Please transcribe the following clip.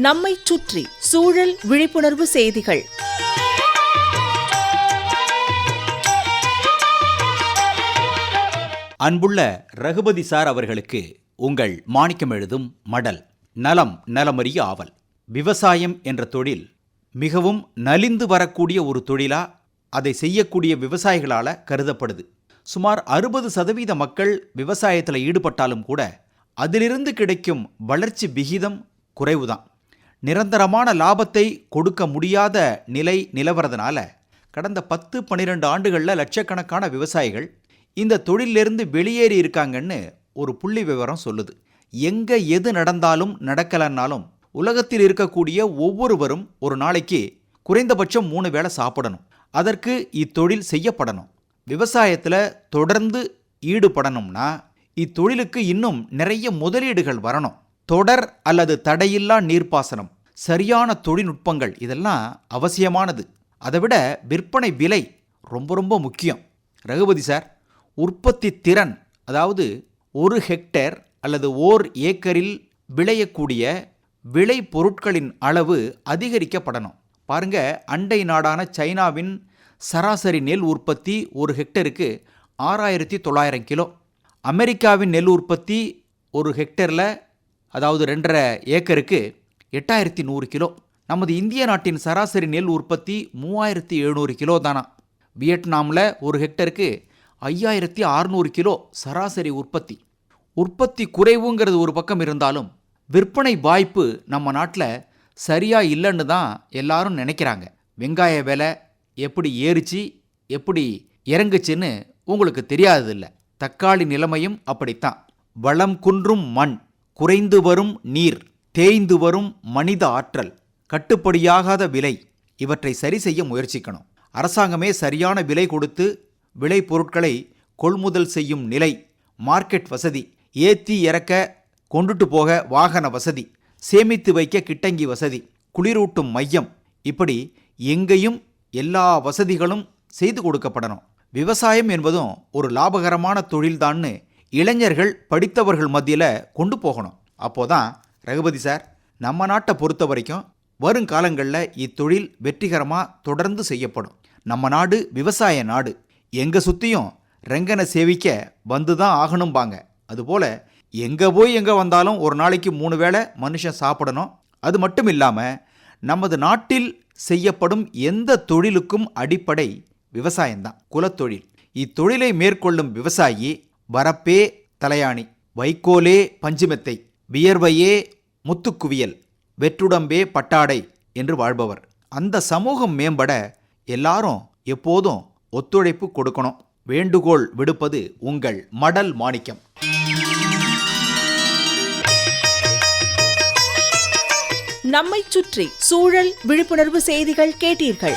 நம்மை சுற்றி சூழல் விழிப்புணர்வு செய்திகள். அன்புள்ள ரகுபதி சார் அவர்களுக்கு உங்கள் மாணிக்கம் எழுதும் மடல் நலம் நலமறிய ஆவல். விவசாயம் என்ற தொழில் மிகவும் நலிந்து வரக்கூடிய ஒரு தொழிலா அதை செய்யக்கூடிய விவசாயிகளால கருதப்படுது. சுமார் அறுபது சதவீத மக்கள் விவசாயத்தில் ஈடுபட்டாலும் கூட அதிலிருந்து கிடைக்கும் வளர்ச்சி விகிதம் குறைவுதான். நிரந்தரமான லாபத்தை கொடுக்க முடியாத நிலை நிலவரதுனால கடந்த பத்து பன்னிரெண்டு ஆண்டுகளில் லட்சக்கணக்கான விவசாயிகள் இந்த தொழிலிருந்து வெளியேறி இருக்காங்கன்னு ஒரு புள்ளி விவரம் சொல்லுது. எங்க எது நடந்தாலும் நடக்கலைன்னாலும் உலகத்தில் இருக்கக்கூடிய ஒவ்வொருவரும் ஒரு நாளைக்கு குறைந்தபட்சம் மூணு வேளை சாப்பிடணும். அதற்கு இத்தொழில் செய்யப்படணும். விவசாயத்தில் தொடர்ந்து ஈடுபடணும்னா இத்தொழிலுக்கு இன்னும் நிறைய முதலீடுகள் வரணும். தொடர் அல்லது தடையில்லா நீர்ப்பாசனம் சரியான தொழில்நுட்பங்கள் இதெல்லாம் அவசியமானது. அதை விட விற்பனை விலை ரொம்ப ரொம்ப முக்கியம். ரகுபதி சார் உற்பத்தி திறன் அதாவது ஒரு ஹெக்டேர் அல்லது ஓர் ஏக்கரில் விளையக்கூடிய விளை பொருட்களின் அளவு அதிகரிக்கப்படணும். பாருங்க அண்டை நாடான சைனாவின் சராசரி நெல் உற்பத்தி ஒரு ஹெக்டருக்கு ஆறாயிரத்தி தொள்ளாயிரம் கிலோ. அமெரிக்காவின் நெல் உற்பத்தி ஒரு ஹெக்டரில் அதாவது ரெண்டரை ஏக்கருக்கு எட்டாயிரத்தி நூறு கிலோ. நமது இந்திய நாட்டின் சராசரி நெல் உற்பத்தி மூவாயிரத்தி எழுநூறு கிலோ தானா. வியட்நாமில் ஒரு ஹெக்டருக்கு ஐயாயிரத்தி அறுநூறு கிலோ சராசரி உற்பத்தி. உற்பத்தி குறைவுங்கிறது ஒரு பக்கம் இருந்தாலும் விற்பனை வாய்ப்பு நம்ம நாட்டில் சரியாக இல்லைன்னு தான் எல்லாரும் நினைக்கிறாங்க. வெங்காய விலை எப்படி ஏறிச்சு எப்படி இறங்குச்சுன்னு உங்களுக்கு தெரியாததில்லை. தக்காளி நிலைமையும் அப்படித்தான். வளம் குன்றும் மண். குறைந்து வரும் நீர் தேய்ந்து வரும் மனித ஆற்றல் கட்டுப்படியாகாத விலை இவற்றை சரி செய்ய முயற்சிக்கணும். அரசாங்கமே சரியான விலை கொடுத்து விளை பொருட்களை கொள்முதல் செய்யும் நிலை மார்க்கெட் வசதி ஏத்தி இறக்க கொண்டுட்டு போக வாகன வசதி சேமித்து வைக்க கிட்டங்கி வசதி குளிரூட்டும் மையம் இப்படி எங்கேயும் எல்லா வசதிகளும் செய்து கொடுக்கப்படணும். விவசாயம் என்பதும் ஒரு லாபகரமான தொழில்தான்னு இளைஞர்கள் படித்தவர்கள் மத்தியில் கொண்டு போகணும். அப்போதான் ரகுபதி சார் நம்ம நாட்டை பொறுத்த வரைக்கும் வருங்காலங்களில் இத்தொழில் வெற்றிகரமாக தொடர்ந்து செய்யப்படும். நம்ம நாடு விவசாய நாடு. எங்கே சுற்றியும் ரெங்கனை சேவிக்க வந்து தான் ஆகணும்பாங்க. அதுபோல் எங்கே போய் எங்கே வந்தாலும் ஒரு நாளைக்கு மூணு வேளை மனுஷன் சாப்பிடணும். அது மட்டும் இல்லாமல் நமது நாட்டில் செய்யப்படும் எந்த தொழிலுக்கும் அடிப்படை விவசாயம்தான் குலத்தொழில். இத்தொழிலை மேற்கொள்ளும் விவசாயி வரப்பே தலையாணி வைக்கோலே பஞ்சுமெத்தை வியர்வையே முத்துக்குவியல் வெற்றுடம்பே பட்டாடை என்று வாழ்பவர். அந்த சமூகம் மேம்பட எல்லாரும் எப்போதும் ஒத்துழைப்பு கொடுக்கணும். வேண்டுகோள் விடுப்பது உங்கள் மடல் மாணிக்கம். நம்மை சுற்றி சூழல் விழிப்புணர்வு செய்திகள் கேட்டீர்கள்.